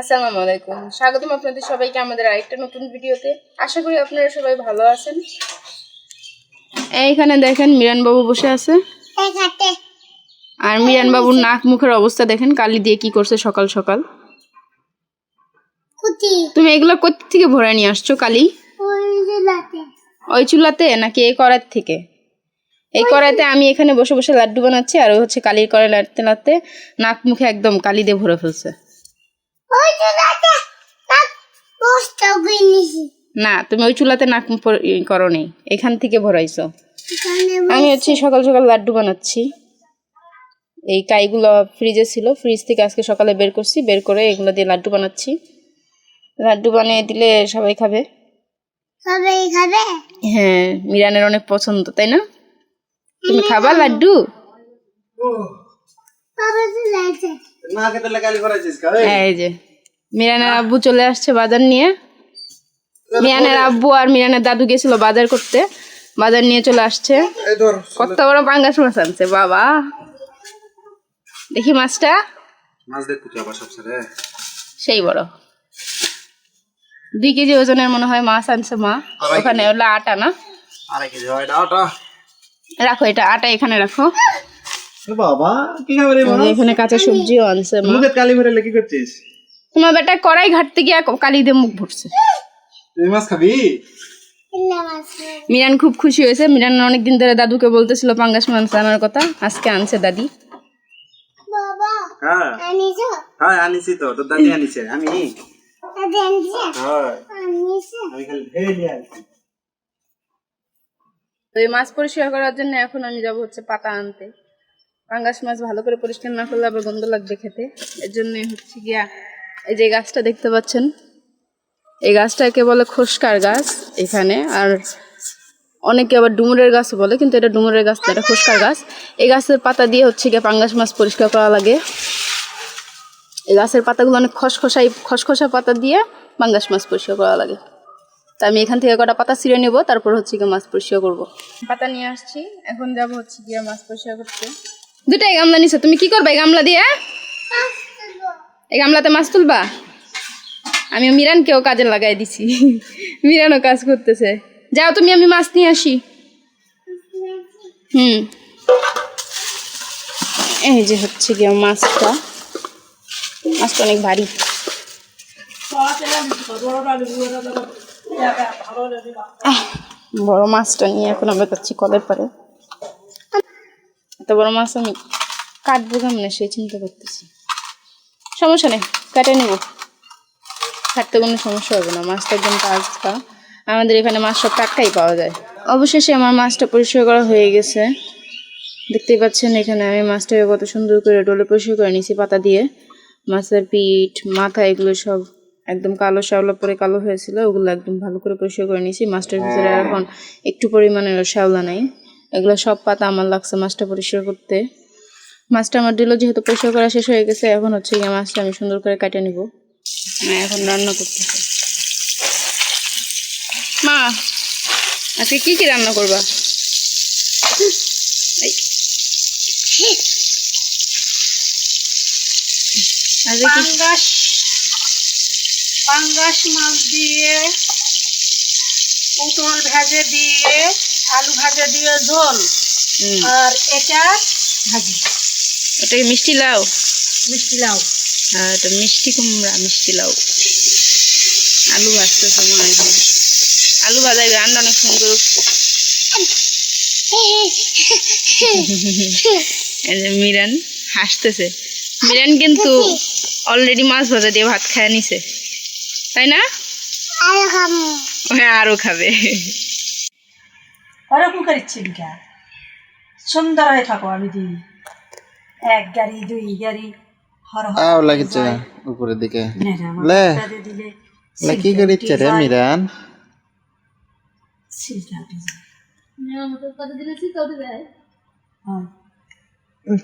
আসসালামু আলাইকুম। স্বাগতম আপনাদের সবাইকে আমাদের আরেকটা নতুন ভিডিওতে। আশা করি আপনারা সবাই ভালো আছেন। এইখানে দেখেন মিরান বাবু বসে আছে। আর মিরান বাবুর নাক মুখের অবস্থা দেখেন কালি দিয়ে কি করছে সকাল সকাল। তুমি এগুলো কোথা থেকে ভরে নিয়ে আসছো কালি? ওই চুলাতে। নাকি এই কড়ার থেকে? এই কড়াইতে আমি এখানে বসে বসে লাড্ডু বানাচ্ছি আর হচ্ছে কালির কড়াই লাড়তে লাড়তে নাক মুখে একদম কালি দিয়ে ভরে ফেলছে। না তুমি ওই চুলাতে নাক পর- ই করো নি এখান থেকে ভরাইছো। আমি হচ্ছে সকাল সকাল লাড্ডু বানাচ্ছি। এই কাইগুলো ফ্রিজে ছিল ফ্রিজ থেকে আজকে সকালে বের করছি বের করে এগুলো দিয়ে লাড্ডু বানাচ্ছি। লাড্ডু বানিয়ে দিলে সবাই খাবে। সবাই খাবে? হ্যাঁ মিরানের অনেক পছন্দ তাই না? তুমি খাবা লাড্ডু? কা এই যে। মিরানের আব্বু চলে আসছে বাজার নিয়ে। মিরানের আব্বু আর মিরানের দাদু গেছিল বাজার করতে। বাজার নিয়ে চলে আসছে। কত বড় পাঙ্গাস মাছ আনছে বাবা। দেখি মাছটা। মাছ দেখ সেই বড়। দুই কেজি ওজনের মনে হয় মাছ আনছে মা। ওখানে হলো আটা না? কেজি হয় রাখো এটা আটা এখানে রাখো। বাবা কি খাবে রে আর এখানে কাঁচা সবজিও আনছে মা। কালি মেরে কি করছিস? তোমার বেটা কড়াই ঘাটতে গিয়ে কালি দিয়ে মুখ ভরছে। তুই মাছ খাবি? মিরান খুব খুশি হয়েছে। মিরান অনেকদিন ধরে দাদুকে বলতেছিল পাঙ্গাস মাছ আনার কথা। আজকে আনছে দাদি। বাবা হ্যাঁ। আনিছো? হ্যাঁ আনিছি তো। তোর দাদি আনিছে আমি। দাদি আনিছে? হ্যাঁ। আনিছে? আমি খালি ঢেলে নিয়ে আসছি তো এই মাছ পরিষ্কার করার জন্য এখন আমি যাব হচ্ছে পাতা আনতে। পাঙ্গাস মাছ ভালো করে পরিষ্কার না করলে আবার গন্ধ লাগবে খেতে। এর জন্য হচ্ছে গিয়া এই যে গাছটা দেখতে পাচ্ছেন এই গাছটাকে বলে খোসকার গাছ এখানে আর অনেকে আবার ডুমুরের গাছ বলে কিন্তু এটা ডুমুরের গাছ না, এটা খোসকার গাছ। এই গাছের পাতা দিয়ে হচ্ছে গিয়ে পাঙ্গাস মাছ পরিষ্কার করা লাগে। এই গাছের পাতাগুলো অনেক খসখসাই খসখসা পাতা দিয়ে পাঙ্গাস মাছ পরিষ্কার করা লাগে। তা আমি এখান থেকে কটা পাতা ছিঁড়ে নেব তারপর হচ্ছে গিয়ে মাছ পরিষ্কার করব। পাতা নিয়ে আসছি এখন যাব হচ্ছে গিয়ে মাছ পরিষ্কার করতে। দুটাই গামলা নিছো তুমি কি করবে এই গামলা দিয়ে এই গামলাতে মাছ তুলবা? আমি মিরানকেও কাজে লাগাই দিছি। মিরানও কাজ করতেছে। যাও তুমি, আমি মাছ নিয়ে আসি। হুম। এই যে হচ্ছে গিয়ে মাছটা। মাছটা অনেক ভারী। বড় মাছটা নিয়ে এখন আমরা যাচ্ছি কলের পরে এত বড় মাছ আমি কাটবো কেমন? সেই চিন্তা করতেছি। সমস্যা নেই, কাটে নেব। কাটতে কোনো সমস্যা হবে না, মাছটা একদম টাটকা আমাদের এখানে মাছ সব টাটকাই পাওয়া যায়। অবশেষে আমার মাছটা পরিষ্কার করা হয়ে গেছে। দেখতেই পাচ্ছেন এখানে আমি মাছটাকে কত সুন্দর করে ডলে পরিষ্কার করে নিয়েছি, পাতা দিয়ে। মাছের পিঠ, মাথা, এগুলো সব একদম কালো শ্যাওলা পরে কালো হয়েছিল, ওগুলো একদম ভালো করে পরিষ্কার করে নিয়েছি। মাছটার ভিতরে এখন একটু পরিমাণে শ্যাওলা নাই। এগুলো সব পাতা আমার লাগছে মাছটা পরিষ্কার করতে। মাছটা আমার দিল যেহেতু পরিষ্কার করা শেষ হয়ে গেছে এখন হচ্ছে গিয়ে মাছটা আমি সুন্দর করে কাটে নিব। এখন রান্না করতেছে। মা আজকে কি কি রান্না করবা? এই। আজকে কি? পাঙ্গাস পাঙ্গাস মাছ দিয়ে পটল ভাজে দিয়ে আলু ভাজা দিয়ে ঝোল। আর এটা ভাজি। এটা কি মিষ্টি লাউ? মিষ্টি লাউ। আর এটা মিষ্টি কুমড়া মিষ্টি লাউ। আলু হয় এখানে। আলু ভাজা রান্না অনেক সুন্দর। মিরান হাসতেছে। মিরান কিন্তু অলরেডি মাছ ভাজা দিয়ে ভাত খায় নিছে। তাই না? হ্যাঁ আরও খাবে। ওরকম করিচ্ছি বিকা সুন্দর হয়ে থাকো আমি দিই। এক গাড়ি দুই গাড়ি আও লাগিছে উপরের দিকে। লে মাথা দিয়ে দিলে। লে কি করিচ্ছে রে মিরান। হ্যাঁ।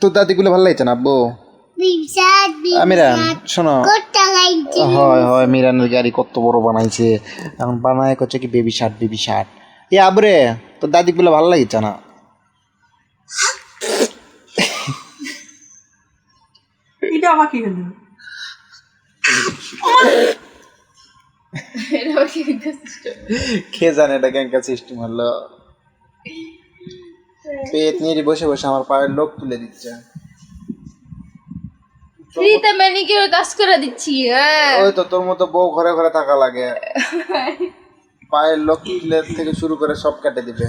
তোর দাদিগুলো ভালো লাগছে না আব্বু? মিরান শোনো। হয় হয় মিরানের গাড়ি কত বড় বানাইছে। এখন বানায় করছে কি বেবি শার্ট বেবি শার্ট এ আবরে তোর দাদিগুলো ভালো লাগছে না? এটা আবার কি হলো কি জানে এটা ক্যাঙ্কা সিস্টেম হলো পেট নিয়ে বসে বসে আমার পায়ের লোক তুলে দিচ্ছে। ফ্রিতে ম্যানিকিউর কাজ করে দিচ্ছি হ্যাঁ। ওই তো তোর মতো বউ ঘরে ঘরে থাকা লাগে। পায়ের লোক তুলে থেকে শুরু করে সব কেটে দিবে।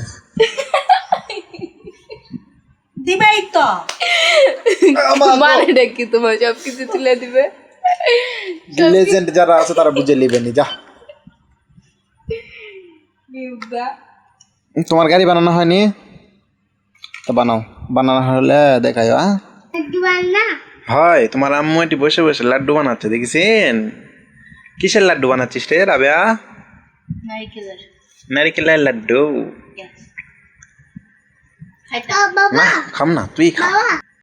দিবেই তো। মানে কি তোমার সব কিছু তুলে দিবে। লেজেন্ড যারা আছে তারা বুঝে নিবেনি যা। তোমার গাড়ি বানানো হয়নি? তো বানাও। বানানো হলে দেখাই হ্যাঁ? হয় তোমার আম্মু এটি বসে বসে লাড্ডু বানাচ্ছে দেখেছেন? কিসের লাড্ডু বানাচ্ছিস রে রাবেয়া? নারিকেলের। লাড্ডু। বাবা না খাম না তুই খা।